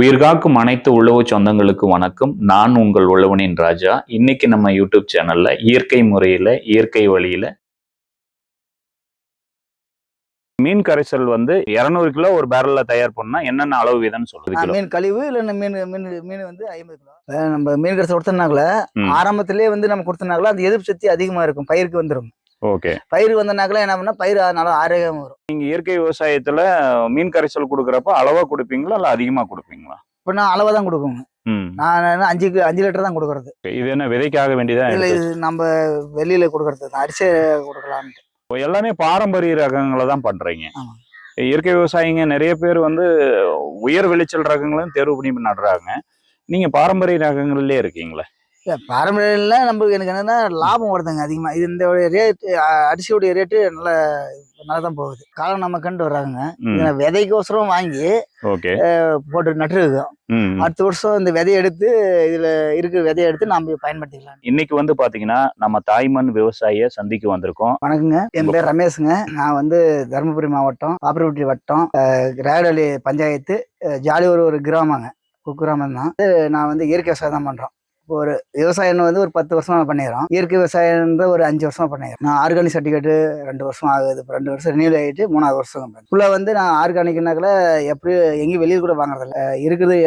உயிர்காக்கும் அனைத்து உழவு சொந்தங்களுக்கு வணக்கம். நான் உங்கள் உழவனின் ராஜா. இன்னைக்கு நம்ம யூடியூப் சேனல்ல இயற்கை முறையில இயற்கை வழியில மீன் கரைசல் வந்து 200 கிலோ ஒரு பேரல்ல தயார் பண்ணா என்னென்ன அளவு வீதம்னு சொல்லுது மீன் கழிவு இல்லைன்னா மீன் மீன் மீன் வந்து ஐம்பது கிலோ. நம்ம மீன் கடைசி கொடுத்தனாங்கள. ஆரம்பத்திலேயே வந்து நம்ம கொடுத்தனாங்கள அந்த எதிர்ப்பு சக்தி அதிகமா இருக்கும். பயிருக்கு வந்துடும் ஓகே. பயிர் வந்தனாக்கல என்ன பண்ணா பயிர் நல்லா ஆரோக்கியமா வரும். நீங்க இயற்கை விவசாயத்துல மீன் கரைசல் கொடுக்கறப்ப அளவா கொடுப்பீங்களா? இல்ல அதிகமா கொடுப்பீங்களா? இப்ப நான் அளவா தான் கொடுக்குங்க ம். நான் அஞ்சு அஞ்சு லிட்டர் தான் கொடுக்கறது. இது என்ன விதைக்காக வேண்டியதா? இல்ல இது நம்ம வெளியில கொடுக்கறது அரிசி இப்போ எல்லாமே பாரம்பரிய ரகங்களை தான் பண்றீங்க. இயற்கை விவசாயிங்க நிறைய பேர் வந்து உயர் விளைச்சல் ரகங்களும் தேர்வு பண்ணி நடுறாங்க. நீங்க பாரம்பரிய ரகங்கள்லயே இருக்கீங்களே? இல்ல பாரம்பரியம்ல நம்மளுக்கு எனக்கு என்னன்னா லாபம் வருதுங்க அதிகமா. இது இந்த ரேட் அரிசியோடைய ரேட்டு நல்ல நல்லா தான் போகுது. காலம் நம்ம கண்டு வர்றாங்க. விதைக்கோசரம் வாங்கி போட்டு நட்டுருக்கோம். அடுத்த வருஷம் இந்த விதையை எடுத்து இதுல இருக்கிற விதையை எடுத்து நாம பயன்படுத்திக்கலாம் இன்னைக்கு வந்து பாத்தீங்கன்னா நம்ம தாய்மண் விவசாயிய சந்திக்க வந்திருக்கோம். வணக்கங்க. என் பேர் ரமேஷுங்க. நான் வந்து தருமபுரி மாவட்டம் பாப்பிரெட்டி வட்டம் ரேடலி பஞ்சாயத்து ஜாலியூர் ஒரு கிராமங்க. குக்கிராமம் தான் நான் வந்து இயற்கை விவசாயம் தான் பண்றோம். இப்போ ஒரு விவசாயம் வந்து ஒரு பத்து வருஷமா பண்ணிடுறோம் இயற்கை விவசாயம் ஒரு அஞ்சு வருஷமா பண்ணிடுறோம் நான் ஆர்கானிக் சர்டிஃபிகேட் ரெண்டு வருஷம் ஆகுது. இப்போ ரெண்டு வருஷம் ரினியூல் ஆகிட்டு மூணாவது வருஷம் ஃபுல்லாக வந்து நான் ஆர்கானிக்னாக்கல எப்படி எங்கேயும் வெளியில் கூட வாங்குறதில்ல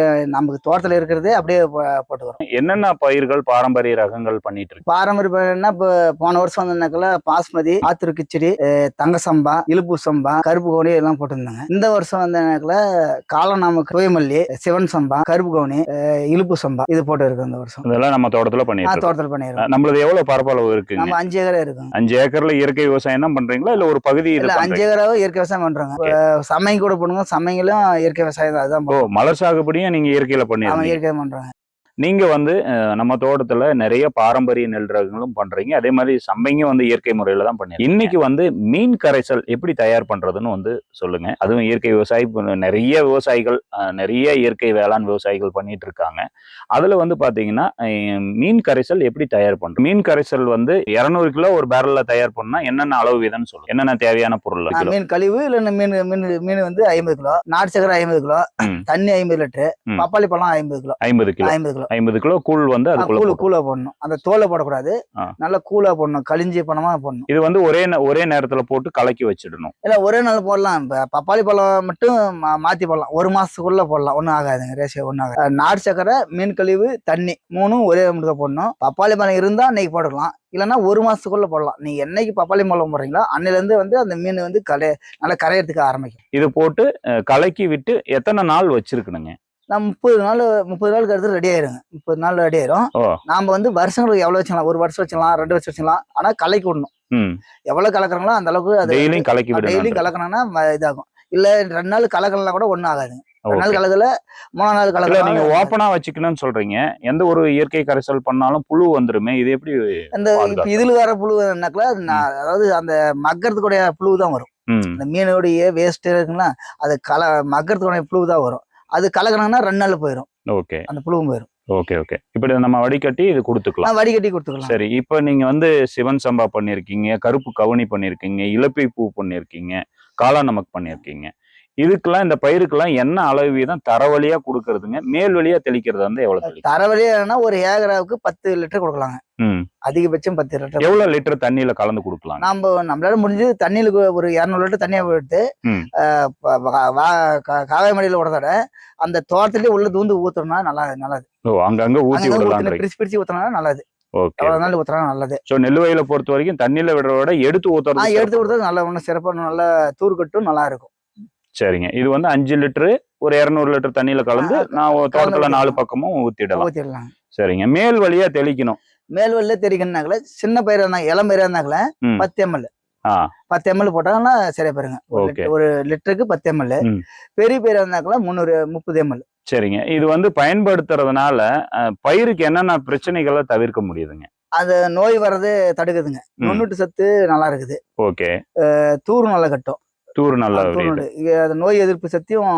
அஹ், நமக்கு தோட்டத்தில் இருக்கிறதே அப்படியே போ- போட்டு வரோம் என்னென்ன பயிர்கள் பாரம்பரிய ரகங்கள் பண்ணிட்டு இருக்கு? பாரம்பரிய பயிர்னா இப்போ போன வருஷம் வந்தனாக்கல பாஸ்மதி ஆத்திரு கிச்சடி தங்க சம்பா இலுப்பு சம்பா கருப்பு கவுனி எல்லாம் போட்டிருந்தாங்க. இந்த வருஷம் வந்தனாக்கல காலநாம தூயமல்லி சிவன் சம்பா கருப்பு கவுனி அஹ் இலுப்பு சம்பா இது போட்டு இருக்கு இந்த வருஷம். இதெல்லாம் நம்ம தோட்டத்துல இருக்கோம். தோட்டத்தில் பண்ணிடுறோம். நம்மளது எவ்வளவு பரப்பளவு இருக்குங்க? நம்ம அஞ்சு ஏக்கரா இருக்கும். அஞ்சு ஏக்கர்ல இயற்கை விவசாயம் தான் பண்றீங்களா? இல்ல ஒரு பகுதி இல்ல அஞ்சு? ஏக்கராவும் இயற்கை விவசாயம் பண்றாங்க. சமையல் கூட பண்ணுங்க சமையலும் இயற்கை விவசாயம் தான் அதுதான். மலர் சாகுபடியும் நீங்க இயற்கையில பண்ணிருக்கீங்க இயற்கை பண்றாங்க. நீங்க வந்து நம்ம தோட்டத்துல நிறைய பாரம்பரிய நெல் ரகங்களும் பண்றீங்க. அதே மாதிரி சம்பைங்க வந்து இயற்கை முறையில தான் பண்ணி இன்னைக்கு வந்து மீன் கரைசல் எப்படி தயார் பண்றதுன்னு வந்து சொல்லுங்க. அதுவும் இயற்கை விவசாயி நிறைய விவசாயிகள் நிறைய இயற்கை வேளாண் விவசாயிகள் பண்ணிட்டு இருக்காங்க. அதுல வந்து பாத்தீங்கன்னா அஹ், மீன் கரைசல் எப்படி தயார் பண்றோம் மீன் கரைசல் வந்து 200 கிலோ ஒரு பேரல்ல தயார் பண்ணா என்னென்ன அளவு வீதம்னு சொல்லுங்க. என்னென்ன தேவையான பொருள் மீன் கழிவு இல்லைன்னா மீன் மீன் மீன் வந்து ஐம்பது கிலோ. நாட்டு சக்கரை ஐம்பது கிலோ. தண்ணி ஐம்பது லிட்டரு. பப்பாளி பழம் ஐம்பது கிலோ. ஐம்பது கிலோ. ஐம்பது கிலோ. ஐம்பது கிலோ கூழ் வந்து அதுக்குள்ள கூழு கூழா போடணும். அந்த தோலை போடக்கூடாது. நல்லா கூழா போடணும். கழிஞ்சி பணமா போடணும். இது வந்து ஒரே ஒரே நேரத்துல போட்டு கலக்கி வச்சிடணும். இல்ல ஒரே நாள் போடலாம். இப்ப பப்பாளி பழம் மட்டும் மாத்தி போடலாம். ஒரு மாசத்துக்குள்ள போடலாம். ஒன்றும் ஆகாதுங்க. ரேஷியோ ஒன்றும் ஆகாது. நாட்டு சக்கரை மீன் கழிவு தண்ணி மூணும் ஒரே தான் போடணும். பப்பாளி பழம் இருந்தா அன்னைக்கு போட்டுக்கலாம். இல்லைன்னா ஒரு மாசத்துக்குள்ள போடலாம். நீங்க என்னைக்கு பப்பாளி பழம் போடுறீங்களோ அன்னையில இருந்து வந்து அந்த மீன் வந்து கரை நல்லா கரையறதுக்கு ஆரம்பிக்கும். இது போட்டு கலக்கி விட்டு எத்தனை நாள் வச்சிருக்கணுங்க? நான் முப்பது நாள் முப்பது நாளுக்கு அடுத்து ரெடி ஆயிருங்க. முப்பது நாள் ரெடி ஆயிரும். நாம வந்து வருஷங்களுக்கு எவ்வளவு வச்சுக்கலாம்? ஒரு வருஷம் வச்சுக்கலாம் ரெண்டு வருஷம் வச்சுக்கலாம். ஆனா கலக்கி விடணும். எவ்வளவு கலக்குறாங்களோ அந்த அளவுக்கு அது டெய்லியும் கலக்கி டெய்லி விடணும் கலக்கணும்னா இதாகும். இல்ல ரெண்டு நாள் கலக்கலாம் கூட ஒண்ணும் ஆகாதுங்க ரெண்டு நாள். கலக்கல மூணாம் நாள் இல்ல நீங்க ஓப்பனா வச்சுக்கணும்னு சொல்றீங்க. எந்த ஒரு இயற்கை கரைசல் பண்ணாலும் புழு வந்துருமே. இது எப்படி இந்த. இதுல வர புழு என்னக்கல அதாவது அந்த மக்கறதுக்குடைய புழு தான் வரும் இந்த மீனுடைய வேஸ்ட் இருக்குங்களா அது கல மக்கறதுக்குடைய புழு தான் வரும். அது கலக்கணும்னா ரெண்டு நாள் போயிடும் ஓகே. அந்த புழுவும் போயிடும் ஓகே ஓகே. இப்படி நம்ம வடிகட்டி இது கொடுத்துக்கலாம். வடிகட்டி கொடுத்துக்கலாம். சரி இப்போ நீங்க வந்து சிவன் சம்பா பண்ணிருக்கீங்க கருப்பு கவுனி பண்ணிருக்கீங்க இலப்பை பூ பண்ணிருக்கீங்க காளா நமக் பண்ணிருக்கீங்க இதுக்கெல்லாம் இந்த பயிருக்கெல்லாம் என்ன அளவு வீதம் தரவழியா கொடுக்கறதுங்க? மேல் வழியா தெளிக்கிறது வந்து எவ்வளவு தரவழியா ஒரு ஏக்கராவுக்கு பத்து லிட்டர் கொடுக்கலாங்க. அதிகபட்சம் பத்து லிட்டர் எவ்வளவு லிட்டர் தண்ணியில கலந்து கொடுக்கலாம்? நாம நம்மளால முடிஞ்சது தண்ணியில ஒரு இரநூறு லிட்டர் தண்ணியை விட்டு காவாய் மடியில விடுறதோட அந்த தோட்டத்திலேயே உள்ள தூந்து ஊத்துறோம்னா நல்லா நல்லது. அங்கங்க ஊத்தி விடலாம் பிரிச்சு பிரிச்சு ஊத்துனா நல்லது. எவ்வளவு நாள் ஊத்துனா நல்லது. ஸோ நெல் வயலை பொறுத்த வரைக்கும் தண்ணியில விடுறத விட எடுத்து ஊத்துறது எடுத்து கொடுத்தது நல்லா ஒன்றும் சிறப்பாக நல்லா தூர் கட்டும் நல்லா இருக்கும். சரிங்க. இது வந்து அஞ்சு லிட்டரு ஒரு இரநூறு லிட்டர் தண்ணியில கலந்து நான் தோட்டத்துல. நாலு பக்கமும் ஊத்திடலாம். ஊத்திடலாம். சரிங்க. மேல் வழியா தெளிக்கணும். மேல் வெளில தெரிக்கணுனாக்கல சின்ன பயிர் இருந்தாங்க இளம் பயிர் இருந்தாங்களே ம். பத்து எம்எல். பத்து எம்எல் போட்டாங்கன்னா சரியா பாருங்க ஒரு லிட்டருக்கு பத்து எம்எல். பெரிய பயிர் இருந்தாக்கல முந்நூறு முப்பது எம்எல். சரிங்க. இது வந்து பயன்படுத்துறதுனால பயிருக்கு என்னென்ன பிரச்சனைகளை தவிர்க்க முடியுதுங்க? அது நோய் வர்றது தடுக்குதுங்க. நுண்ணுட்டு சத்து நல்லா இருக்குது. ஓகே. தூர் நல்லா கட்டும். தூர் நல்லா அது நோய் எதிர்ப்பு சக்தியும்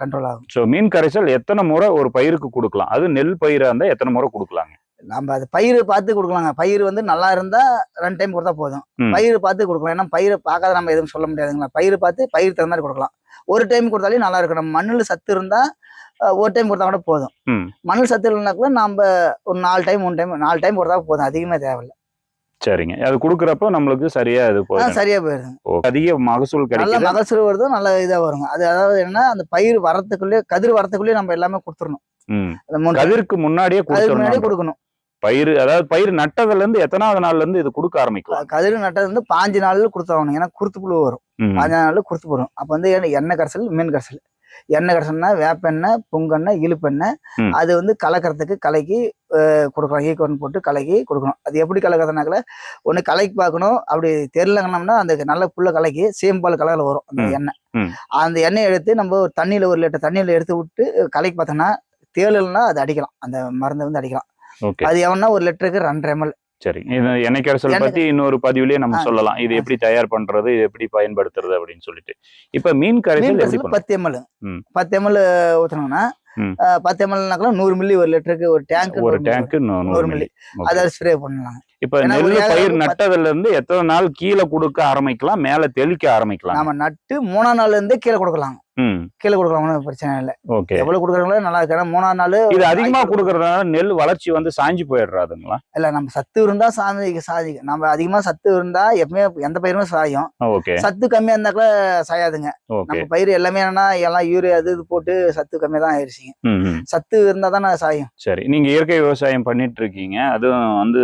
கண்ட்ரோல் ஆகும். ஸோ மீன் கரைசல் எத்தனை முறை ஒரு பயிருக்கு கொடுக்கலாம்? அது நெல் பயிரா இருந்தா எத்தனை முறை கொடுக்கலாங்க? நம்ம அது பயிர் பார்த்து கொடுக்கலாங்க. பயிர் வந்து நல்லா இருந்தா ரெண்டு டைம் கொடுத்தா போதும். பயிர் பார்த்து கொடுக்கலாம். ஏன்னா பயிர் பார்க்காத நம்ம எதுவும் சொல்ல முடியாதுங்களா? பயிர் பார்த்து பயிர் தகுந்த மாதிரி கொடுக்கலாம். ஒரு டைம் கொடுத்தாலே நல்லா இருக்கும். நம்ம மண்ணில் சத்து இருந்தா ஒரு டைம் கொடுத்தா கூட போதும். மண்ணில் சத்து இல்லைனா கூட நம்ம ஒரு நாலு டைம் மூணு டைம் நாலு டைம் கொடுத்தா போதும். அதிகமாக தேவையில்லை. சரிங்க. அது கொடுக்குறப்ப நம்மளுக்கு சரியா இது போயிடும். சரியா ஓ, அதிக மகசூல் நல்ல கிடைக்குது. மகசூல் வருது நல்ல இதா வருங்க. அது அதாவது என்னன்னா அந்த பயிர் வரத்துக்குள்ளே கதிர் வரத்துக்குள்ளே நம்ம எல்லாமே கொடுத்துடணும். கதிருக்கு முன்னாடியே முன்னாடியே கொடுக்கணும். பயிர் அதாவது பயிர் நட்டதுல இருந்து எத்தனாவது நாள்ல இருந்து இது கொடுக்க ஆரம்பிக்கலாம் கதிர் நட்டது வந்து பாஞ்சு நாள்ல கொடுத்தாகணும். ஏன்னா குருத்து புழு வரும். பாஞ்சு நாள்ல குருத்து போடும். அப்போ வந்து என்ன- எண்ணெய் கரைசல் மீன் கரைசல். எண்ணெய் கரைசல்னா வேப்பெண்ணெய் பொங்கெண்ணெய் இழுப்பெண்ணெய். அது வந்து கலக்கிறதுக்கு கலக்கி அஹ், கொடுக்கணும் ஈக்கோன் போட்டு கலக்கி கொடுக்கணும் அது எப்படி கலக்கிறதுனாக்கல ஒன்று கலக்கி பார்க்கணும் அப்படி தெரிலங்கனோம்னா அந்த நல்ல புல்ல கலக்கி சேம்பால் கலரில் வரும் அந்த. எண்ணெய். அந்த எண்ணெயை எடுத்து நம்ம ஒரு தண்ணியில் ஒரு லிட்டர் தண்ணியில் எடுத்து விட்டு கலக்கி பார்த்தோம்னா தேளுன்னா அது அடிக்கலாம் அந்த மருந்தை வந்து அடிக்கலாம் அது எவனா ஒரு லிட்டருக்கு ரெண்டரை எம்எல் சரி இது எண்ணெய் கரைசல் எண்ணெய் பத்தி இன்னொரு பதிவுலயே நம்ம. சொல்லலாம் இது. எப்படி தயார் பண்றது இது எப்படி பயன்படுத்துறது அப்படின்னு சொல்லிட்டு இப்ப மீன் கரைசல் பத்து எம்எல். பத்து எம்எல் ஊற்றணும்னா ம். பத்து எம்எல்னாக்கெல்லாம் நூறு மில்லி ஒரு லிட்டருக்கு ஒரு டேங்க் ஒரு டேங்க் நூறு மில்லி. அதை ஸ்ப்ரே பண்ணலாம். இப்ப நெல் பயிர் நட்டதுல இருந்து எத்தனை நாள் கீழே கொடுக்க ஆரம்பிக்கலாம் மேல தெளிக்க ஆரம்பிக்கலாம்? நாம நட்டு மூணாம் நாள்ல இருந்தே கீழே கொடுக்கலாம். கீழே கொடுக்கலாம் ஒன்றும் பிரச்சனை இல்லை. ஓகே. எவ்வளவு கொடுக்குறாங்களோ நல்லா இருக்கு ஏன்னா மூணாம் நாள் இது அதிகமா கொடுக்கறதுனால நெல் வளர்ச்சி வந்து சாஞ்சு போயிடுறாதுங்களா? இல்ல நம்ம சத்து இருந்தா சாதிக்க சாதிக்கும் நம்ம அதிகமா சத்து இருந்தா எப்பவுமே எந்த பயிருமே சாயும். ஓகே. சத்து கம்மியா இருந்தா கூட சாயாதுங்க. நம்ம பயிர் எல்லாமே என்னன்னா எல்லாம் யூரியா அது இது போட்டு சத்து கம்மியா தான் ஆயிடுச்சுங்க. சத்து இருந்தா தானே சாயும். சரி. நீங்க இயற்கை விவசாயம் பண்ணிட்டு இருக்கீங்க. அதுவும் வந்து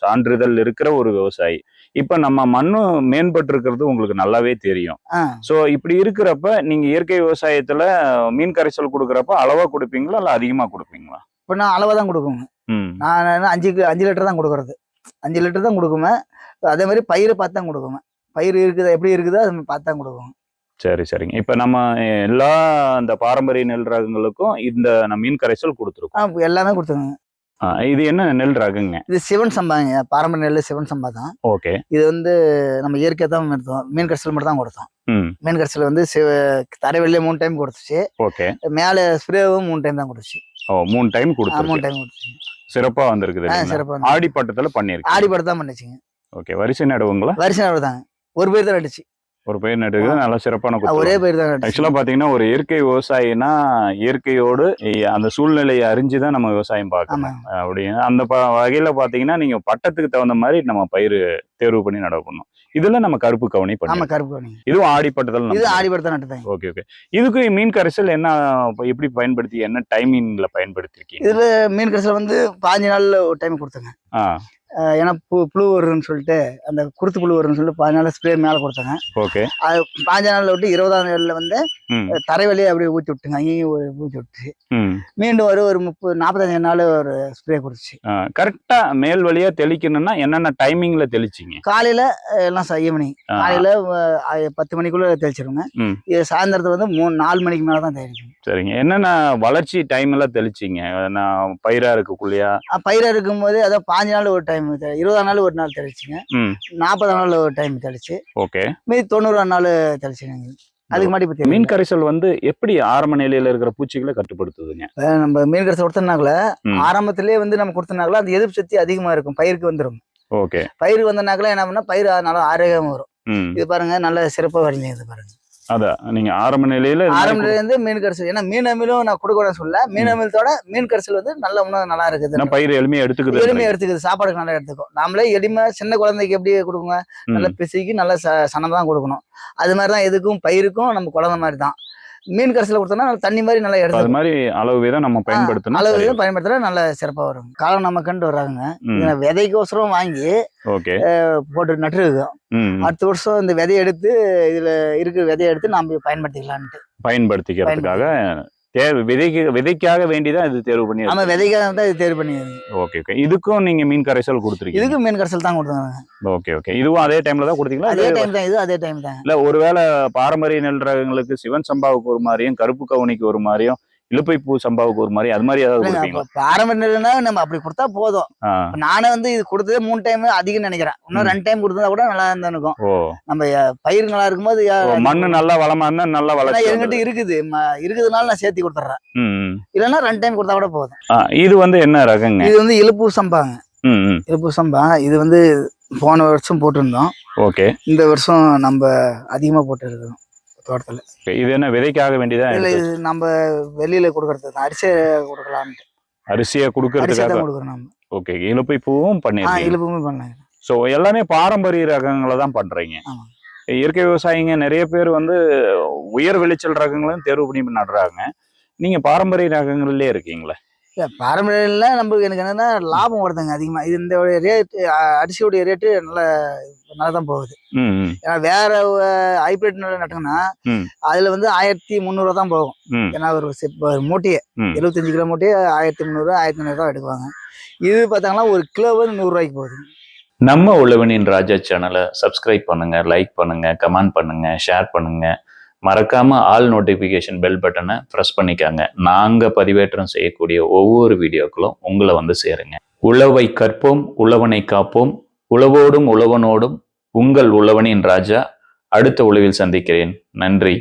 சான்றிதழ் இருக்கிற ஒரு விவசாயி. இப்ப நம்ம மண்ணு மேம்பட்டு இருக்கிறது உங்களுக்கு நல்லாவே தெரியும். சோ இப்படி இருக்கிறப்ப நீங்க இயற்கை விவசாயத்துல மீன் கரைசல் கொடுக்கறப்ப அளவா கொடுப்பீங்களா இல்ல அதிகமா கொடுப்பீங்களா? இப்போ நான் அளவா தான் கொடுக்குங்க ம். நான் என்ன அஞ்சு அஞ்சு லிட்டர் தான் கொடுக்கறது. அஞ்சு லிட்டர் தான் கொடுக்குவேன் அதே மாதிரி பயிரை பார்த்து தான் கொடுக்குவேன் பயிர் இருக்குதா எப்படி இருக்குதோ அது பார்த்து தான் கொடுக்குவேன் சரி சரிங்க. இப்ப நம்ம எல்லா இந்த பாரம்பரிய நெல் ரகங்களுக்கும் இந்த நம்ம மீன் கரைசல் கொடுத்துருக்கோம். எல்லாமே கொடுத்துருங்க இது என்ன நெல் ரகங்க? இது சிவன் சம்பாங்க. பாரம்பரிய நெல் சிவன் சம்பா தான். ஓகே. இது வந்து நம்ம இயற்கை தான் எடுத்தோம். மீன் கரைசல் மட்டும் தான் கொடுத்தோம். மீன் கரைசல் வந்து சிவ தரைவெளியே மூணு டைம் கொடுத்துச்சு. ஓகே. மேலே ஸ்ப்ரேவும் மூணு டைம் தான் கொடுத்துச்சு. ஓ மூணு டைம் ஆ, மூணு டைம் கொடுத்துச்சு. சிறப்பா வந்திருக்குது? சிறப்பாக ஆடி பட்டத்துல பண்ணிருக்கு ஆடி படம் தான் பண்ணுச்சுங்க. ஓகே வரிசை நடுவுங்களா? வருஷம் அளவு தாங்க ஒரு பயிர் தான் நட்டுச்சு ஒரு பயிர் நடுவு நல்லா சிறப்பான ஒரே பயிர் தான் நட்டுச்சு ஆக்சுவலா பாத்தீங்கன்னா ஒரு இயற்கை விவசாயினா இயற்கையோடு அந்த சூழ்நிலையை அறிஞ்சுதான் நம்ம விவசாயம் பார்க்கணும். ஆமாம் அப்படி அந்த ப- வகையில பாத்தீங்கன்னா நீங்க பட்டத்துக்கு தகுந்த மாதிரி நம்ம பயிர் தேர்வு பண்ணி நடவு பண்ணணும் இதுல நம்ம கருப்பு கவனி பண்ணி கருப்பு கவனி. இதுவும் ஆடி பட்டத்தில் இது ஆடி படம் தான். நட்டுதாங்க ஓகே ஓகே. இதுக்கு மீன் கரைசல் என்ன எப்படி பயன்படுத்தி என்ன டைமிங்ல பயன்படுத்திருக்கீங்க? இதுல மீன் கரைசல் வந்து பாஞ்சு நாள்ல ஒரு டைம் கொடுத்தேங்க. ஏன்னா பு புழு வருதுன்னு சொல்லிட்டு அந்த குருத்து புழு வருதுன்னு சொல்லிட்டு நாள் ஸ்ப்ரே மேலே கொடுத்தாங்க. ஓகே. அது பாஞ்சு நாள்ல விட்டு இருபதாம் நாள்ல வந்து தரை வழியே அப்படியே ஊற்றி விட்டுங்க. அங்கேயும் ஒரு ஊற்றி விட்டுச்சு ம். மீண்டும் ஒரு ஒரு முப்பது நாற்பத்தஞ்சு நாள் ஒரு ஸ்ப்ரே கொடுத்துச்சு கரெக்டா மேல் வழியா தெளிக்கணும்னா என்னென்ன டைமிங்ல தெளிச்சிங்க? காலையில எல்லாம் ச- ஈவினிங் ஆ, காலையில பத்து மணிக்குள்ள தெளிச்சிருங்க. இது சாயந்தரத்து வந்து மூணு நாலு மணிக்கு மேல தான் தெளிக்கும். சரிங்க. என்னென்ன வளர்ச்சி டைம்ல தெளிச்சிங்க? நான் பயிரா இருக்கக்குள்ளயா? பயிரா இருக்கும்போது அதான் பாஞ்சு நாள் ஒரு டைம் இருபதாம் நாள் ஒரு நாள் தெளிச்சுங்க நாற்பதாம் நாள் ஒரு டைம் தெளிச்சு ஓகே. மீதி தொண்ணூறாம் நாள் தெளிச்சுங்க அதுக்கு பத்தி மீன் கரைசல் வந்து எப்படி ஆரம்ப நிலையில இருக்கிற பூச்சிகளை கட்டுப்படுத்துதுங்க? நம்ம மீன் கரைசல் கொடுத்தனாங்கள ம். ஆரம்பத்திலேயே வந்து நம்ம கொடுத்தனாங்கள அந்த எதிர்ப்பு சக்தி அதிகமா இருக்கும் பயிருக்கு வந்துடும் ஓகே. பயிர் வந்தனாக்கல என்ன பண்ணா பயிர் நல்லா ஆரோக்கியமா வரும். இது பாருங்க நல்ல சிறப்பா வரீங்க இது பாருங்க. அதான் நீங்க ஆரம்ப நிலையில மாதிரி ஆரம்பத்துல இருந்து மீன் கரைசல். ஏன்னா மீன் அமிலும் நான் கொடுக்கணும்னு சொல்ல மீன் அமிலத்தோட மீன் கரைசல் வந்து நல்ல உணவு நல்லா இருக்குது. பயிர் எளிமையா எடுத்துக்குது எளிமையா எடுத்துக்குது. சாப்பாடுக்கு நல்லா எடுத்துக்கும். நாமளே எளிமை சின்ன குழந்தைக்கு எப்படி கொடுக்குங்க நல்ல பிசிக்கு நல்ல சனம் தான் கொடுக்கணும். அது மாதிரி தான் எதுக்கும் பயிருக்கும் நம்ம குழந்தை மாதிரி தான் மீன் கரைசல் கொடுத்தோம்னா நல்ல தண்ணி மாதிரி நல்லா அது எடுத்துக்கும் மாதிரி அளவு தான் நம்ம பயன்படுத்தணும் அளவு சரி. இது பயன்படுத்துறா நல்ல சிறப்பா வரும். காலம் நம்ம கண்டு வர்றாங்க. விதைக்கோசரம் வாங்கி ஓகே. போட்டு நட்டுருக்கோம் அடுத்த வருஷம் இந்த விதையை எடுத்து இதுல இருக்கிற விதையை எடுத்து நாம பயன்படுத்திக்கலான்ட்டு. பயன்படுத்திக்கிறதுக்காக தேவை விதைக்கு விதைக்காக வேண்டிதான் இது தேர்வு பண்ணி நம்ம விதைக்காக தான் இது தேர்வு பண்ணி ஓகே ஓகே இதுக்கும் நீங்க மீன் கரைசல் கொடுத்துருக்கீங்க. இதுக்கு மீன் கரைசல் தான் கொடுத்தாங்க. ஓகே ஓகே இதுவும் அதே டைம்ல தான் கொடுத்தீங்களா? அதே டைம் தான் இது அதே டைம் தான். இல்ல ஒருவேளை பாரம்பரிய நெல் ரகங்களுக்கு சிவன் சம்பாவுக்கு ஒரு மாதிரியும் கருப்பு கவுனிக்கு ஒரு மாதிரியும் இலுப்பை பூ சம்பாவுக்கு ஒரு மாதிரி அது மாதிரி ஏதாவது பாரம்பரியம்னா நம்ம அப்படி கொடுத்தா போதும். நானே வந்து இது கொடுத்ததே மூணு டைம் அதிகம் நினைக்கிறேன். இன்னும். ரெண்டு டைம் கொடுத்தா கூட நல்லா இருந்தா இருக்கும். நம்ம பயிர் நல்லா இருக்கும்போது மண்ணு நல்லா வளமா இருந்தா நல்லா வளர்ச்சி என்கிட்ட. இருக்குது. இருக்குதுனால நான் சேர்த்து கொடுத்துட்றேன். இல்லைன்னா ரெண்டு டைம் கொடுத்தா கூட போதும். இது வந்து என்ன ரகங்க? இது வந்து இழுப்பு சம்பாங்க. இழுப்பு சம்பா இது வந்து போன வருஷம் போட்டிருந்தோம். ஓகே. இந்த வருஷம் நம்ம அதிகமா போட்டுருக்கோம் தோட்டத்துல. இது என்ன விதைக்காக வேண்டியதா? இல்ல இது நம்ம வெளியில கொடுக்கறது அரிசியை கொடுக்கலாம்ட்டு. அரிசியை கொடுக்கறதுக்காக? தான் கொடுக்குறோம் ஓகே இழுப்பை பூவும் பண்ணிருக்கீங்க இழுப்புமே பண்ணாங்க ஸோ எல்லாமே பாரம்பரிய ரகங்களை தான் பண்றீங்க. இயற்கை விவசாயிங்க நிறைய பேர் வந்து உயர் விளைச்சல் ரகங்களும் தேர்வு பண்ணி நடுறாங்க. நீங்க பாரம்பரிய ரகங்கள்லயே இருக்கீங்களே? இல்ல பாரம்பரியம்ல நம்மளுக்கு எனக்கு என்னன்னா லாபம் வருதுங்க அதிகமா. இது இந்த ரேட் அரிசியோடைய ரேட்டு நல்ல நல்லா தான் போகுது ஏன்னா வேற ஹைபிரிட் நட்டோம்னா. அதுல வந்து ஆயிரத்தி முந்நூறுவா தான் போகும். ஏன்னா ஒரு மூட்டையே. எழுபத்தஞ்சு கிலோ மூட்டையே ஆயிரத்தி முந்நூறு ஆயிரத்தி முந்நூறுவா எடுக்குவாங்க. இது பார்த்தாங்கன்னா ஒரு கிலோ வந்து நூறுரூவாய்க்கு போகுது. நம்ம உழவனின் ராஜா சேனலை சப்ஸ்கிரைப் பண்ணுங்க லைக் பண்ணுங்க கமெண்ட் பண்ணுங்க ஷேர் பண்ணுங்க. மறக்காம ஆல் நோட்டிஃபிகேஷன் பெல் பட்டனை ப்ரெஸ் பண்ணிக்காங்க. நாங்கள் பதிவேற்றம் செய்யக்கூடிய ஒவ்வொரு வீடியோக்களும் உங்களை வந்து சேருங்க. உழவை கற்போம் உழவனை காப்போம். உழவோடும் உழவனோடும் உங்கள் உழவனின் ராஜா. அடுத்த உழவில் சந்திக்கிறேன். நன்றி.